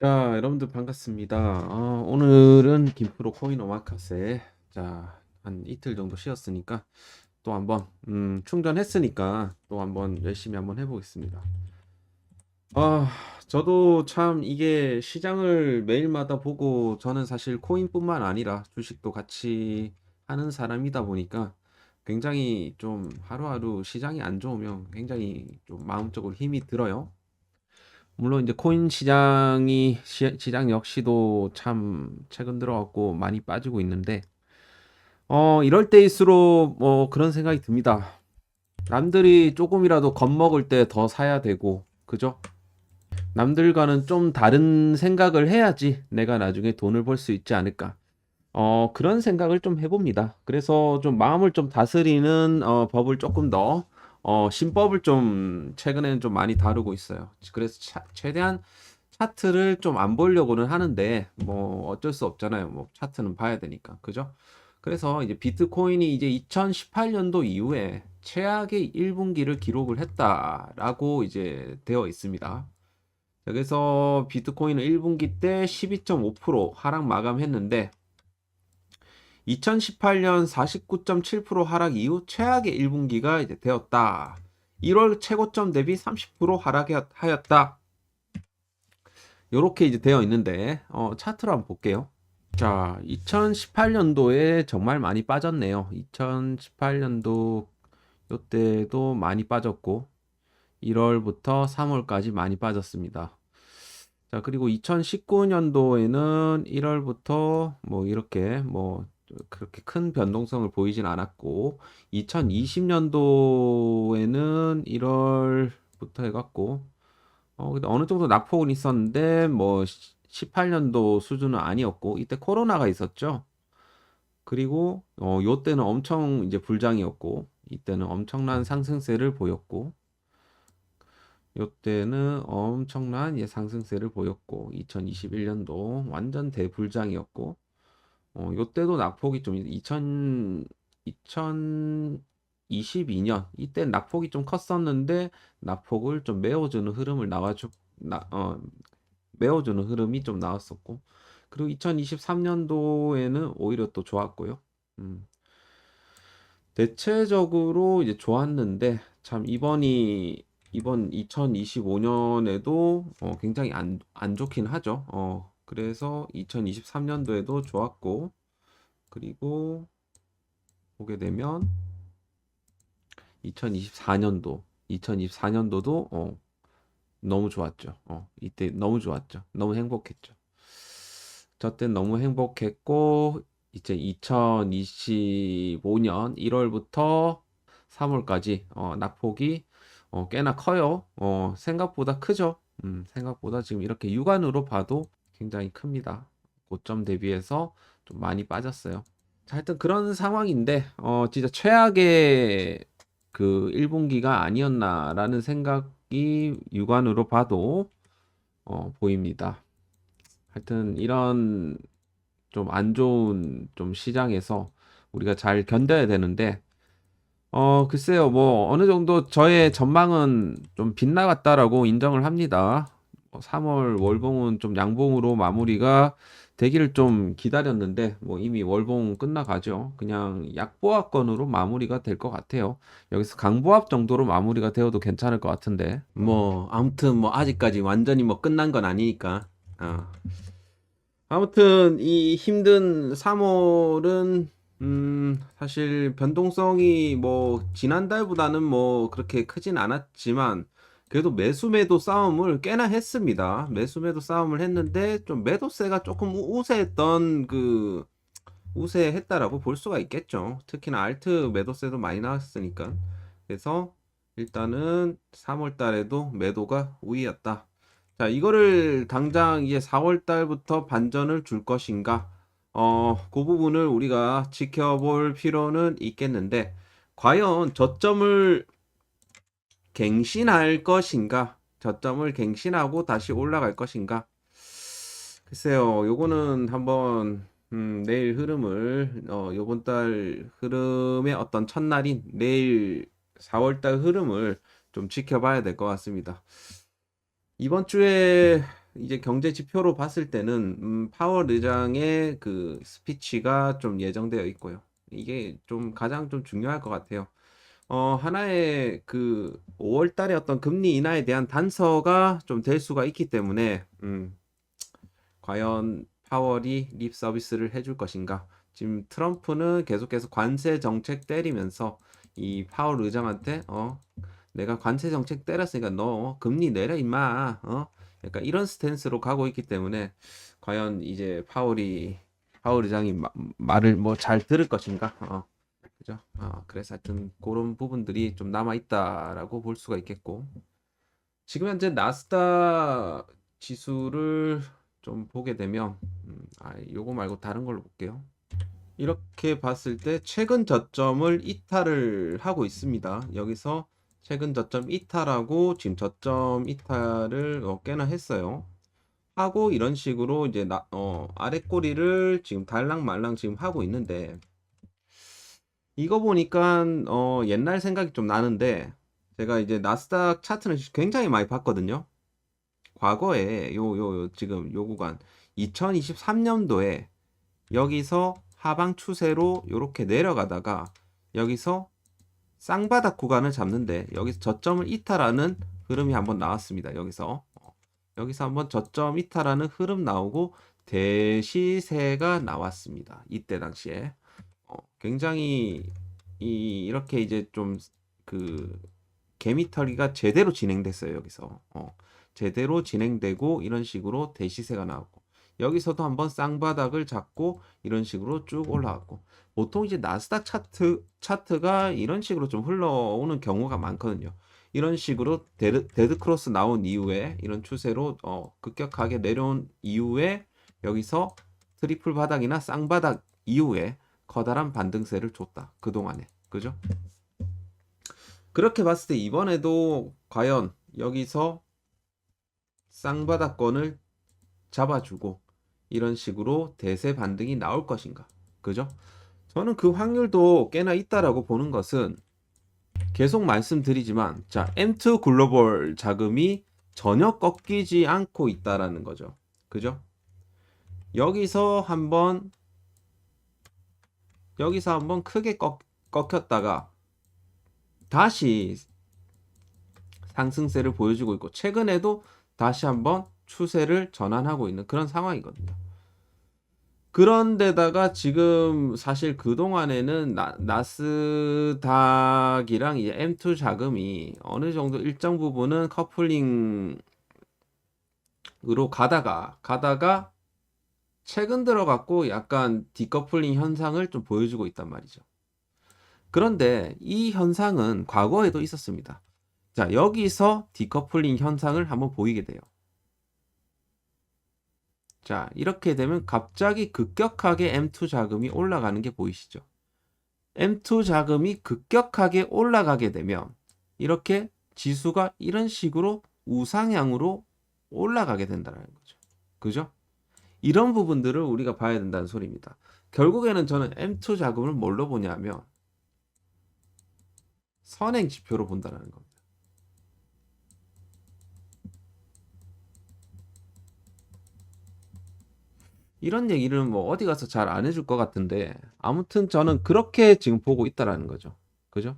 자, 여러분들 반갑습니다. 어, 오늘은 김프로 코인 오마카세. 자, 한 이틀 정도 쉬었으니까 또 한번 음, 충전했으니까 또 한번 열심히 한번 해보겠습니다. 아, 저도 참 이게 시장을 매일마다 보고 저는 사실 코인뿐만 아니라 주식도 같이 하는 사람이다 보니까 굉장히 좀 하루하루 시장이 안 좋으면 굉장히 좀 마음적으로 힘이 들어요. 물론 이제 코인 시장이 시, 시장 역시도 참 최근 들어갖고 많이 빠지고 있는데 어 이럴 때일수록 뭐 그런 생각이 듭니다. 남들이 조금이라도 겁먹을 때 더 사야 되고 그죠? 남들과는 좀 다른 생각을 해야지 내가 나중에 돈을 벌 수 있지 않을까. 어 그런 생각을 좀 해봅니다. 그래서 좀 마음을 좀 다스리는 어, 법을 조금 더 어, 신법을 좀 최근에는 좀 많이 다루고 있어요. 그래서 차- 최대한 차트를 좀 안 보려고는 하는데 뭐 어쩔 수 없잖아요. 뭐 차트는 봐야 되니까. 그죠? 그래서 이제 비트코인이 이제 2018년도 이후에 최악의 1분기를 기록을 했다라고 이제 되어 있습니다. 그래서 비트코인은 1분기 때 12.5% 하락 마감했는데 2018년 49.7% 하락 이후 최악의 1분기가 이제 되었다. 1월 최고점 대비 30% 하락하였다. 이렇게 이제 되어 있는데 어, 차트로 한번 볼게요. 자, 2018년도에 정말 많이 빠졌네요. 2018년도 요때도 많이 빠졌고 1월부터 3월까지 많이 빠졌습니다. 자, 그리고 2019년도에는 1월부터 뭐 이렇게 뭐 그렇게 큰 변동성을 보이진 않았고 2020년도에는 1월부터 해갖고 어 어느 정도 낙폭은 있었는데 뭐 18년도 수준은 아니었고 이때 코로나가 있었죠. 그리고 어 요 때는 엄청 이제 불장이었고 이때는 엄청난 상승세를 보였고 요때는 엄청난 예, 상승세를 보였고 2021년도 완전 대불장이었고 어, 요때도 낙폭이 좀 2000, 2022년 이때 낙폭이 좀 컸었는데 낙폭을 좀 메워주는 흐름을 나와주 나, 어, 메워주는 흐름이 좀 나왔었고 그리고 2023년도에는 오히려 또 좋았고요. 음. 대체적으로 이제 좋았는데 참 이번이 이번 2025년에도 어, 굉장히 안, 안 좋긴 하죠. 어, 그래서 2023년도에도 좋았고, 그리고 보게 되면 2024년도, 2024년도도 어, 너무 좋았죠. 어, 이때 너무 좋았죠. 너무 행복했죠. 저때 너무 행복했고, 이제 2025년 1월부터 3월까지 어, 낙폭이 어, 꽤나 커요. 어, 생각보다 크죠. 음, 생각보다 지금 이렇게 육안으로 봐도 굉장히 큽니다. 고점 대비해서 좀 많이 빠졌어요. 자, 하여튼 그런 상황인데, 어, 진짜 최악의 그 1분기가 아니었나라는 생각이 육안으로 봐도 어, 보입니다. 하여튼 이런 좀 안 좋은 좀 시장에서 우리가 잘 견뎌야 되는데, 어, 글쎄요, 뭐, 어느 정도 저의 전망은 좀 빗나갔다라고 인정을 합니다. 3월 월봉은 좀 양봉으로 마무리가 되기를 좀 기다렸는데, 뭐 이미 월봉 끝나가죠. 그냥 약보합권으로 마무리가 될 것 같아요. 여기서 강보합 정도로 마무리가 되어도 괜찮을 것 같은데. 뭐, 아무튼 뭐 아직까지 완전히 뭐 끝난 건 아니니까. 어. 아무튼 이 힘든 3월은 음, 사실 변동성이 뭐 지난달보다는 뭐 그렇게 크진 않았지만 그래도 매수매도 싸움을 꽤나 했습니다. 매수매도 싸움을 했는데 좀 매도세가 조금 우- 우세했던 그 우세했다라고 볼 수가 있겠죠. 특히나 알트 매도세도 많이 나왔으니까. 그래서 일단은 3월 달에도 매도가 우위였다. 자, 이거를 당장 이제 4월 달부터 반전을 줄 것인가? 어, 그 부분을 우리가 지켜볼 필요는 있겠는데, 과연 저점을 갱신할 것인가? 저점을 갱신하고 다시 올라갈 것인가? 글쎄요, 요거는 한번, 음, 내일 흐름을, 어, 요번 달 흐름의 어떤 첫날인 내일 4월 달 흐름을 좀 지켜봐야 될 것 같습니다. 이번 주에 이제 경제 지표로 봤을 때는 음, 파월 의장의 그 스피치가 좀 예정되어 있고요. 이게 좀 가장 좀 중요할 것 같아요. 어, 하나의 그 5월 달에 어떤 금리 인하에 대한 단서가 좀 될 수가 있기 때문에 음, 과연 파월이 립 서비스를 해줄 것인가? 지금 트럼프는 계속해서 관세 정책 때리면서 이 파월 의장한테 어 내가 관세 정책 때렸으니까 너 금리 내려 임마 어 약간 이런 스탠스로 가고 있기 때문에 과연 이제 파월이 파월 의장이 마- 말을 뭐 잘 들을 것인가? 어 그죠? 어 그래서 하여튼 그런 부분들이 좀 남아 있다라고 볼 수가 있겠고 지금 현재 나스닥 지수를 좀 보게 되면 음, 아 요거 말고 다른 걸로 볼게요. 이렇게 봤을 때 최근 저점을 이탈을 하고 있습니다. 여기서 최근 저점 이탈하고 지금 저점 이탈을 어, 꽤나 했어요. 하고 이런 식으로 이제 나, 어, 아래 꼬리를 지금 달랑 말랑 지금 하고 있는데 이거 보니까 어, 옛날 생각이 좀 나는데 제가 이제 나스닥 차트는 굉장히 많이 봤거든요. 과거에 요, 요, 요 지금 요 구간 2023년도에 여기서 하방 추세로 이렇게 내려가다가 여기서 쌍바닥 구간을 잡는데 여기서 저점을 이탈하는 흐름이 한번 나왔습니다. 여기서 어, 여기서 한번 저점 이탈하는 흐름 나오고 대시세가 나왔습니다. 이때 당시에 어, 굉장히 이, 이렇게 이제 좀 그 개미털기가 제대로 진행됐어요. 여기서 어, 제대로 진행되고 이런 식으로 대시세가 나왔고 여기서도 한번 쌍바닥을 잡고 이런 식으로 쭉 올라왔고 보통 이제 나스닥 차트 차트가 이런 식으로 좀 흘러오는 경우가 많거든요. 이런 식으로 데드, 데드 크로스 나온 이후에 이런 추세로 어, 급격하게 내려온 이후에 여기서 트리플 바닥이나 쌍바닥 이후에 커다란 반등세를 줬다. 그동안에. 그죠? 그렇게 봤을 때 이번에도 과연 여기서 쌍바닥권을 잡아주고 이런 식으로 대세 반등이 나올 것인가? 그죠? 저는 그 확률도 꽤나 있다라고 보는 것은 계속 말씀드리지만 자, M2 글로벌 자금이 전혀 꺾이지 않고 있다라는 거죠. 그죠? 여기서 한번 여기서 한번 크게 꺾, 꺾였다가 다시 상승세를 보여주고 있고 최근에도 다시 한번 추세를 전환하고 있는 그런 상황이거든요. 그런데다가 지금 사실 그동안에는 나, 나스닥이랑 이제 M2 자금이 어느 정도 일정 부분은 커플링으로 가다가 가다가 최근 들어갖고 약간 디커플링 현상을 좀 보여주고 있단 말이죠. 그런데 이 현상은 과거에도 있었습니다. 자, 여기서 디커플링 현상을 한번 보이게 돼요. 자, 이렇게 되면 갑자기 급격하게 M2 자금이 올라가는 게 보이시죠? M2 자금이 급격하게 올라가게 되면 이렇게 지수가 이런 식으로 우상향으로 올라가게 된다는 거죠. 그죠? 이런 부분들을 우리가 봐야 된다는 소리입니다. 결국에는 저는 M2 자금을 뭘로 보냐면 선행 지표로 본다는 겁니다. 이런 얘기를 뭐 어디 가서 잘 안 해줄 것 같은데 아무튼 저는 그렇게 지금 보고 있다라는 거죠. 그죠?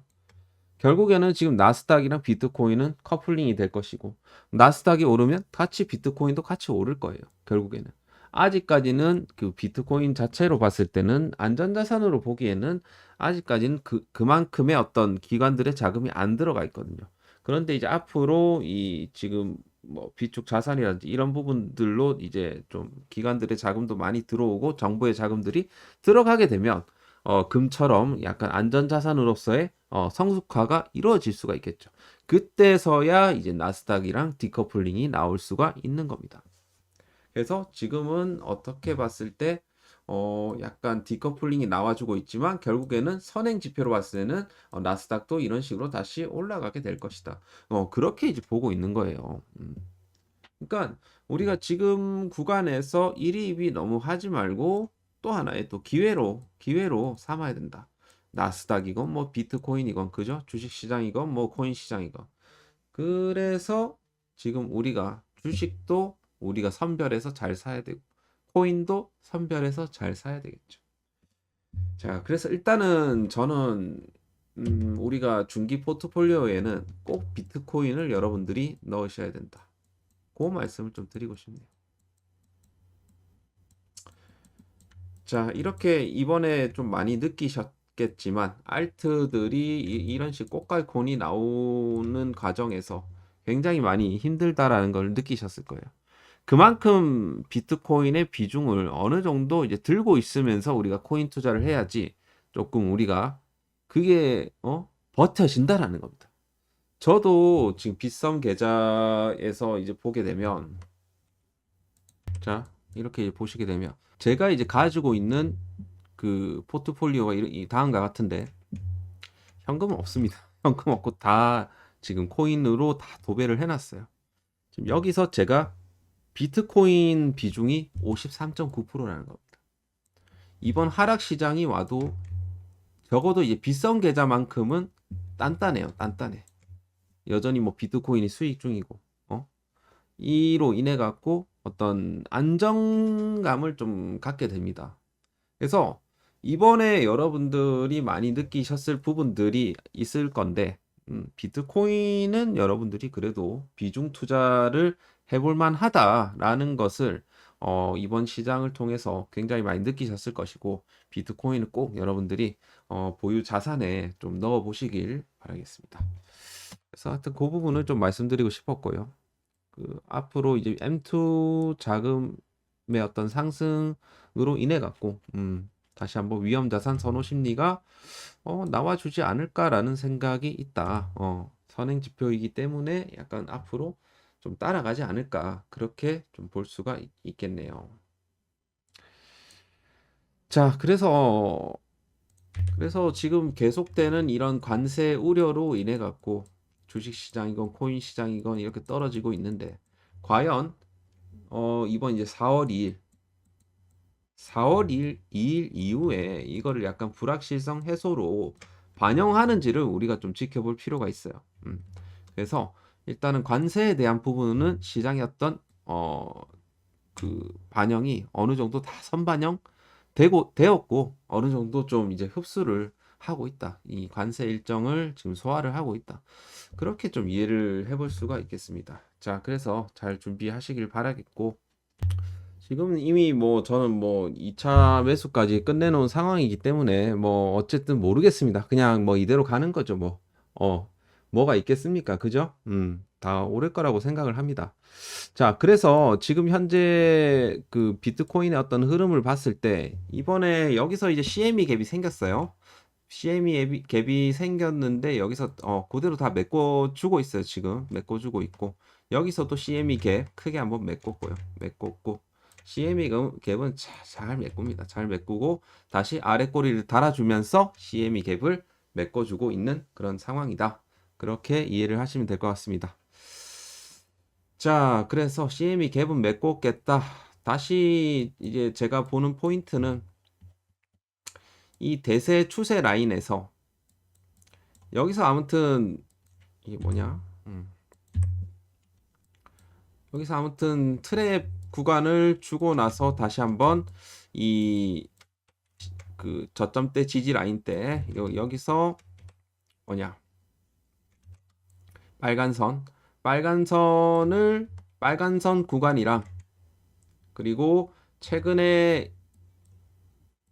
결국에는 지금 나스닥이랑 비트코인은 커플링이 될 것이고 나스닥이 오르면 같이 비트코인도 같이 오를 거예요. 결국에는 아직까지는 그 비트코인 자체로 봤을 때는 안전자산으로 보기에는 아직까지는 그 그만큼의 어떤 기관들의 자금이 안 들어가 있거든요. 그런데 이제 앞으로 이 지금 뭐 비축 자산이라든지 이런 부분들로 이제 좀 기관들의 자금도 많이 들어오고 정부의 자금들이 들어가게 되면 어, 금처럼 약간 안전자산으로서의 어, 성숙화가 이루어질 수가 있겠죠. 그때서야 이제 나스닥이랑 디커플링이 나올 수가 있는 겁니다. 그래서 지금은 어떻게 봤을 때 어, 약간 디커플링이 나와주고 있지만 결국에는 선행 지표로 봤을 때는 어, 나스닥도 이런 식으로 다시 올라가게 될 것이다. 어, 그렇게 이제 보고 있는 거예요. 음. 그러니까 우리가 지금 구간에서 일희입이 너무 하지 말고 또 하나의 또 기회로 기회로 삼아야 된다. 나스닥이건 뭐 비트코인이건 그죠? 주식 시장이건 뭐 코인 시장이건. 그래서 지금 우리가 주식도 우리가 선별해서 잘 사야 되고 코인도 선별해서 잘 사야 되겠죠. 자, 그래서 일단은 저는 음, 우리가 중기 포트폴리오에는 꼭 비트코인을 여러분들이 넣으셔야 된다. 그 말씀을 좀 드리고 싶네요. 자, 이렇게 이번에 좀 많이 느끼셨겠지만 알트들이 이, 런식 꽃갈콘이 나오는 과정에서 굉장히 많이 힘들다라는 걸 느끼셨을 거예요. 그만큼 비트코인의 비중을 어느 정도 이제 들고 있으면서 우리가 코인 투자를 해야지 조금 우리가 그게 어 버텨진다라는 겁니다. 저도 지금 빗썸 계좌에서 이제 보게 되면 자 이렇게 보시게 되면 제가 이제 가지고 있는 그 포트폴리오가 이- 이 다음과 같은데 현금은 없습니다. 현금 없고 다 지금 코인으로 다 도배를 해놨어요. 지금 여기서 제가 비트코인 비중이 53.9%라는 겁니다. 이번 하락 시장이 와도 적어도 이제 빗썸 계좌만큼은 단단해요. 단단해. 여전히 뭐 비트코인이 수익 중이고, 어? 이로 인해 갖고 어떤 안정감을 좀 갖게 됩니다. 그래서 이번에 여러분들이 많이 느끼셨을 부분들이 있을 건데, 음, 비트코인은 여러분들이 그래도 비중 투자를 해볼 만 하다라는 것을 어, 이번 시장을 통해서 굉장히 많이 느끼셨을 것이고, 비트코인은 꼭 여러분들이 어, 보유 자산에 좀 넣어 보시길 바라겠습니다. 그래서 하여튼 그 부분을 좀 말씀드리고 싶었고요. 그 앞으로 이제 M2 자금의 어떤 상승으로 인해 갖고 음, 다시 한번 위험 자산 선호 심리가 어, 나와주지 않을까라는 생각이 있다. 어, 선행 지표이기 때문에 약간 앞으로 좀 따라가지 않을까 그렇게 좀 볼 수가 있- 있겠네요. 자, 그래서 그래서 지금 계속되는 이런 관세 우려로 인해 갖고 주식 시장이건 코인 시장이건 이렇게 떨어지고 있는데 과연 어 이번 이제 4월 2일 4월 2일, 2일 이후에 이거를 약간 불확실성 해소로 반영하는지를 우리가 좀 지켜볼 필요가 있어요. 음. 그래서 일단은 관세에 대한 부분은 시장의 어떤 어 그 반영이 어느 정도 다 선반영 되고 되었고 어느 정도 좀 이제 흡수를 하고 있다. 이 관세 일정을 지금 소화를 하고 있다. 그렇게 좀 이해를 해볼 수가 있겠습니다. 자, 그래서 잘 준비하시길 바라겠고 지금은 이미 뭐 저는 뭐 2차 매수까지 끝내놓은 상황이기 때문에 뭐 어쨌든 모르겠습니다. 그냥 뭐 이대로 가는 거죠. 뭐 어, 뭐가 있겠습니까? 그죠? 음, 다 오를 거라고 생각을 합니다. 자, 그래서 지금 현재 그 비트코인의 어떤 흐름을 봤을 때 이번에 여기서 이제 CME 갭이 생겼어요. CME 갭이, 생겼는데 여기서 어, 그대로 다 메꿔주고 있어요. 지금 메꿔주고 있고 여기서 또 CME 갭 크게 한번 메꿨고요. 메꿨고 CME 갭- 갭은 자- 잘 메꿉니다. 잘 메꾸고 다시 아래 꼬리를 달아주면서 CME 갭을 메꿔주고 있는 그런 상황이다. 그렇게 이해를 하시면 될 것 같습니다. 자, 그래서 CME 갭은 메꿨겠다. 다시 이제 제가 보는 포인트는 이 대세 추세 라인에서 여기서 아무튼 이게 뭐냐? 음. 여기서 아무튼 트랩 구간을 주고 나서 다시 한번 이 그 저점대 지지 라인 때 여- 여기서 뭐냐? 빨간 선, 빨간 선을 빨간 선 구간이랑 그리고 최근에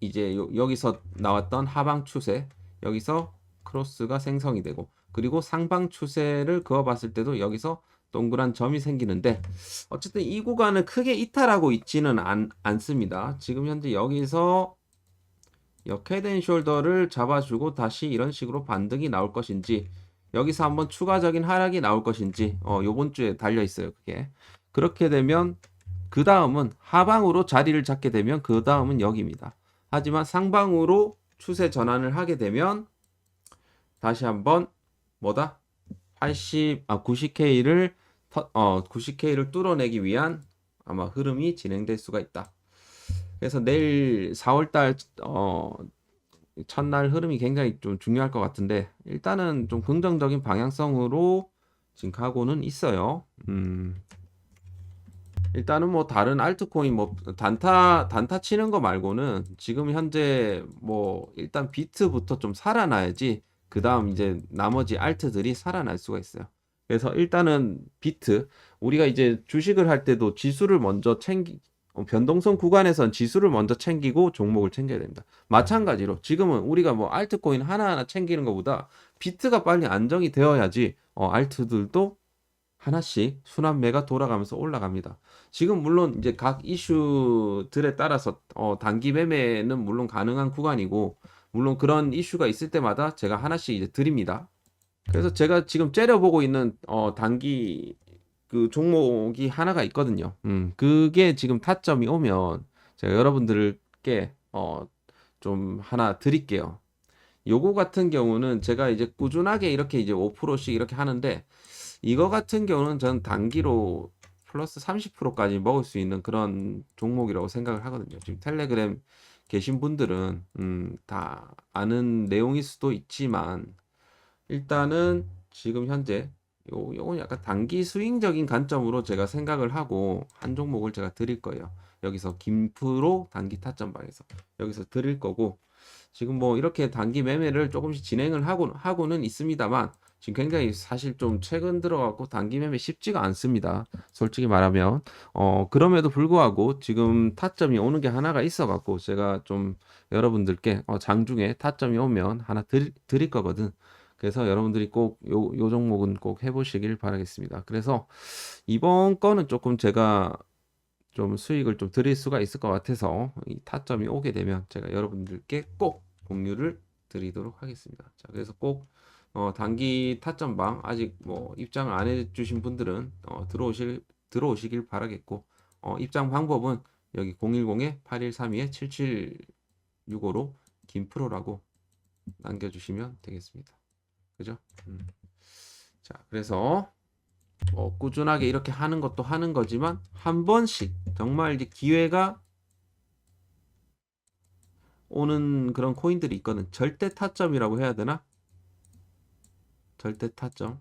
이제 요- 여기서 나왔던 하방 추세 여기서 크로스가 생성이 되고 그리고 상방 추세를 그어봤을 때도 여기서 동그란 점이 생기는데 어쨌든 이 구간을 크게 이탈하고 있지는 않, 않습니다. 지금 현재 여기서 헤드 숄더를 잡아주고 다시 이런 식으로 반등이 나올 것인지 여기서 한번 추가적인 하락이 나올 것인지 어 요번 주에 달려 있어요. 그게 그렇게 되면 그 다음은 하방으로 자리를 잡게 되면 그 다음은 여기입니다. 하지만 상방으로 추세 전환을 하게 되면 다시 한번 뭐다? 80, 아 90K를 어 90K를 뚫어내기 위한 아마 흐름이 진행될 수가 있다. 그래서 내일 4월달 어 첫날 흐름이 굉장히 좀 중요할 것 같은데 일단은 좀 긍정적인 방향성으로 지금 가고는 있어요. 음. 일단은 뭐 다른 알트코인 뭐 단타 단타 치는 거 말고는 지금 현재 뭐 일단 비트부터 좀 살아나야지 그 다음 이제 나머지 알트들이 살아날 수가 있어요. 그래서 일단은 비트 우리가 이제 주식을 할 때도 지수를 먼저 챙기 어, 변동성 구간에선 지수를 먼저 챙기고 종목을 챙겨야 됩니다. 마찬가지로 지금은 우리가 뭐 알트코인 하나하나 챙기는 것보다 비트가 빨리 안정이 되어야지 어, 알트들도 하나씩 순환매가 돌아가면서 올라갑니다. 지금 물론 이제 각 이슈들에 따라서 어, 단기 매매는 물론 가능한 구간이고 물론 그런 이슈가 있을 때마다 제가 하나씩 이제 드립니다. 그래서 제가 지금 째려보고 있는 어, 단기 그 종목이 하나가 있거든요. 음, 그게 지금 타점이 오면 제가 여러분들께 어, 좀 하나 드릴게요. 요거 같은 경우는 제가 이제 꾸준하게 이렇게 이제 5%씩 이렇게 하는데 이거 같은 경우는 전 단기로 플러스 30%까지 먹을 수 있는 그런 종목이라고 생각을 하거든요. 지금 텔레그램 계신 분들은 음, 다 아는 내용일 수도 있지만 일단은 지금 현재 요 요건 약간 단기 스윙적인 관점으로 제가 생각을 하고 한 종목을 제가 드릴 거예요. 여기서 김프로 단기 타점 방에서 여기서 드릴 거고 지금 뭐 이렇게 단기 매매를 조금씩 진행을 하고 하고는 있습니다만 지금 굉장히 사실 좀 최근 들어갖고 단기 매매 쉽지가 않습니다. 솔직히 말하면 어 그럼에도 불구하고 지금 타점이 오는 게 하나가 있어갖고 제가 좀 여러분들께 어, 장중에 타점이 오면 하나 드릴, 드릴 거거든. 그래서 여러분들이 꼭 요, 요 종목은 꼭 해보시길 바라겠습니다. 그래서 이번 거는 조금 제가 좀 수익을 좀 드릴 수가 있을 것 같아서 이 타점이 오게 되면 제가 여러분들께 꼭 공유를 드리도록 하겠습니다. 자, 그래서 꼭 어, 단기 타점방 아직 뭐 입장을 안 해주신 분들은 어, 들어오실 들어오시길 바라겠고 어, 입장 방법은 여기 010-8132-7765로 김프로라고 남겨주시면 되겠습니다. 그죠? 음. 자, 그래서 어, 꾸준하게 이렇게 하는 것도 하는 거지만 한 번씩 정말 이제 기회가 오는 그런 코인들이 있거든. 절대 타점이라고 해야 되나? 절대 타점.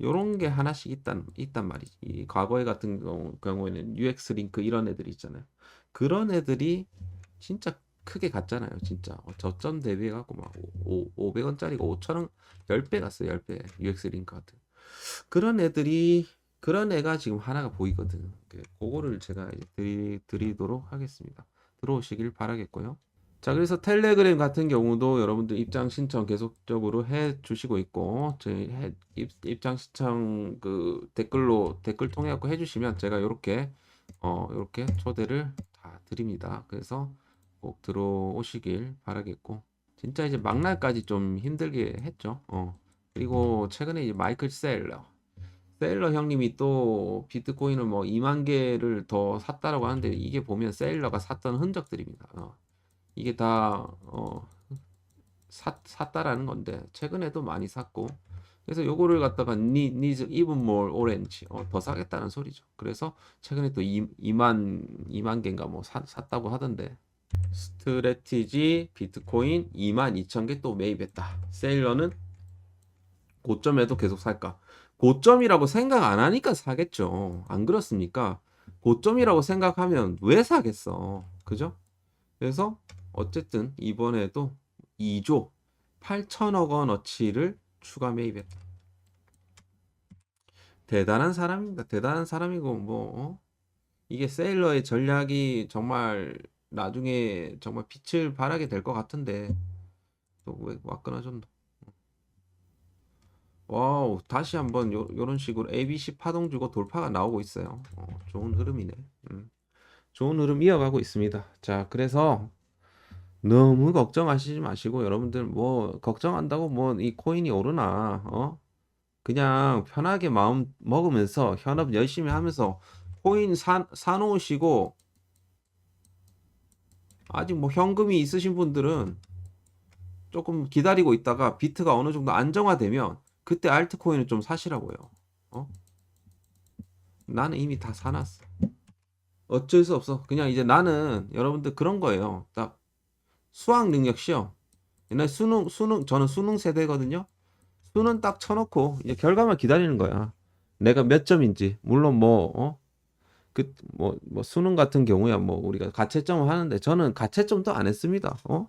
요런 게 하나씩 있단, 있단 말이지. 이 과거에 같은 경우, 경우에는 UX 링크 이런 애들이 있잖아요. 그런 애들이 진짜 크게 갔잖아요. 진짜. 어, 저점 대비해갖고 막 5, 500원짜리가 5천원, 10배 갔어요. 10배. UX 링크 같은. 그런 애들이, 그런 애가 지금 하나가 보이거든. 그, 그거를 제가 드리, 드리도록 하겠습니다. 들어오시길 바라겠고요. 자, 그래서 텔레그램 같은 경우도 여러분들 입장 신청 계속적으로 해 주시고 있고, 저희 해, 입, 입장 신청 그 댓글로 댓글 통해 갖고 해 주시면 제가 요렇게 어, 요렇게 초대를 다 드립니다. 그래서 꼭 들어오시길 바라겠고, 진짜 이제 막날까지 좀 힘들게 했죠. 어. 그리고 최근에 이제 마이클 셀러, 셀러 형님이 또 비트코인을 뭐 2만 개를 더 샀다라고 하는데 이게 보면 셀러가 샀던 흔적들입니다. 어. 이게 다 어, 사, 샀다라는 건데 최근에도 많이 샀고 그래서 요거를 갖다가 니, 니즈 more orange 어, 더 사겠다는 소리죠. 그래서 최근에 또 2, 2만 2만 개인가 뭐 사, 샀다고 하던데 스트레티지 비트코인 2만 2천 개또 매입했다. 세일러는 고점에도 계속 살까? 고점이라고 생각 안 하니까 사겠죠. 안 그렇습니까? 고점이라고 생각하면 왜 사겠어? 그죠? 그래서 어쨌든 이번에도 2조 8천억 원어치를 추가 매입했다. 대단한 사람입니다. 대단한 사람이고 뭐 어? 이게 세일러의 전략이 정말 나중에 정말 빛을 발하게 될 것 같은데 또왜 와끈하셨노? 와우 다시 한번 요, 요런 식으로 ABC 파동 주고 돌파가 나오고 있어요. 어, 좋은 흐름이네. 음. 좋은 흐름 이어가고 있습니다. 자 그래서 너무 걱정하시지 마시고 여러분들 뭐 걱정한다고 뭐 이 코인이 오르나 어 그냥 편하게 마음 먹으면서 현업 열심히 하면서 코인 사, 사놓으시고 아직 뭐 현금이 있으신 분들은 조금 기다리고 있다가 비트가 어느 정도 안정화되면 그때 알트코인을 좀 사시라고요. 어? 나는 이미 다 사놨어. 어쩔 수 없어. 그냥 이제 나는 여러분들 그런 거예요. 딱 수학 능력 시험. 옛날 수능, 수능, 저는 수능 세대거든요. 수능 딱 쳐놓고 이제 결과만 기다리는 거야. 내가 몇 점인지. 물론 뭐, 어? 그뭐뭐 수능 같은 경우야 뭐 우리가 가채점을 하는데 저는 가채점도 안 했습니다. 어?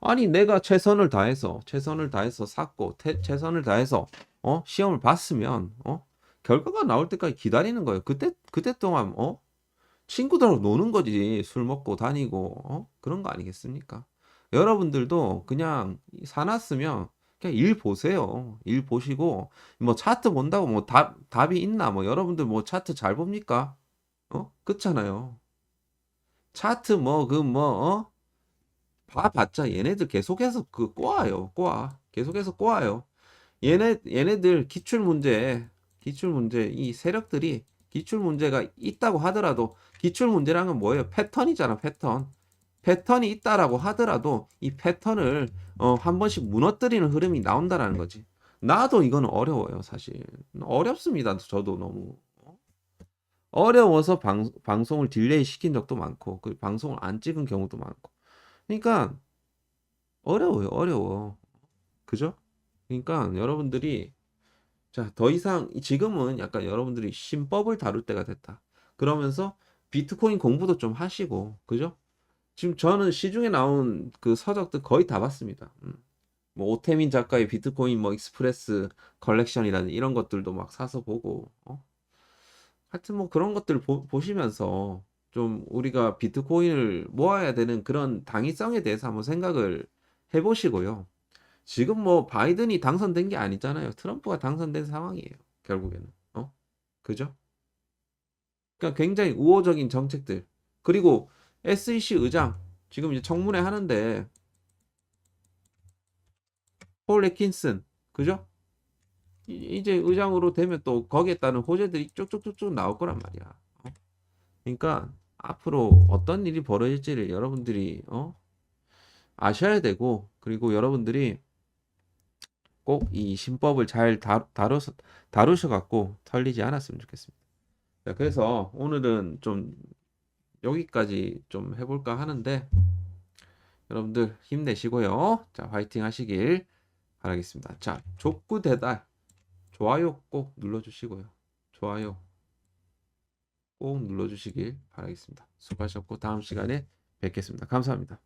아니 내가 최선을 다해서 최선을 다해서 샀고 태- 최선을 다해서 어 시험을 봤으면 어 결과가 나올 때까지 기다리는 거예요. 그때 그때 동안 어 친구들하고 노는 거지 술 먹고 다니고 어 그런 거 아니겠습니까? 여러분들도 그냥 사놨으면 그냥 일 보세요. 일 보시고 뭐 차트 본다고 뭐 답 답이 있나? 뭐 여러분들 뭐 차트 잘 봅니까? 어? 그렇잖아요. 차트 뭐그 뭐 어? 봐봤자 얘네들 계속해서 그 꼬아요. 꼬아. 계속해서 꼬아요. 얘네 얘네들 기출 문제 기출 문제 이 세력들이 기출 문제가 있다고 하더라도 기출 문제라는 건 뭐예요? 패턴이잖아, 패턴. 패턴이 있다라고 하더라도 이 패턴을 어, 한 번씩 무너뜨리는 흐름이 나온다라는 거지. 나도 이거는 어려워요, 사실. 어렵습니다. 저도 너무. 어려워서 방, 방송을 딜레이 시킨 적도 많고, 그 방송을 안 찍은 경우도 많고. 그러니까 어려워요, 어려워. 그죠? 그러니까 여러분들이 자, 더 이상 지금은 약간 여러분들이 신법을 다룰 때가 됐다. 그러면서 비트코인 공부도 좀 하시고, 그죠? 지금 저는 시중에 나온 그 서적들 거의 다 봤습니다. 음. 뭐 오태민 작가의 비트코인 뭐 익스프레스 컬렉션이라는 이런 것들도 막 사서 보고, 어? 하여튼 뭐 그런 것들 보, 보시면서 좀 우리가 비트코인을 모아야 되는 그런 당위성에 대해서 한번 생각을 해보시고요. 지금 뭐 바이든이 당선된 게 아니잖아요. 트럼프가 당선된 상황이에요. 결국에는. 어? 그죠? 그러니까 굉장히 우호적인 정책들. 그리고 SEC 의장 지금 이제 청문회 하는데 폴 레킨슨 그죠? 이- 이제 의장으로 되면 또 거기에 따른 호재들이 쭉쭉쭉쭉 나올 거란 말이야. 어? 그러니까 앞으로 어떤 일이 벌어질지를 여러분들이 어? 아셔야 되고 그리고 여러분들이 꼭 이 신법을 잘 다, 다루서, 다루셔 갖고 털리지 않았으면 좋겠습니다. 자, 그래서 오늘은 좀 여기까지 좀 해볼까 하는데 여러분들 힘내시고요. 자, 화이팅 하시길 바라겠습니다. 자, 족구 대달 좋아요 꼭 눌러주시고요. 좋아요 꼭 눌러주시길 바라겠습니다. 수고하셨고 다음 시간에 뵙겠습니다. 감사합니다.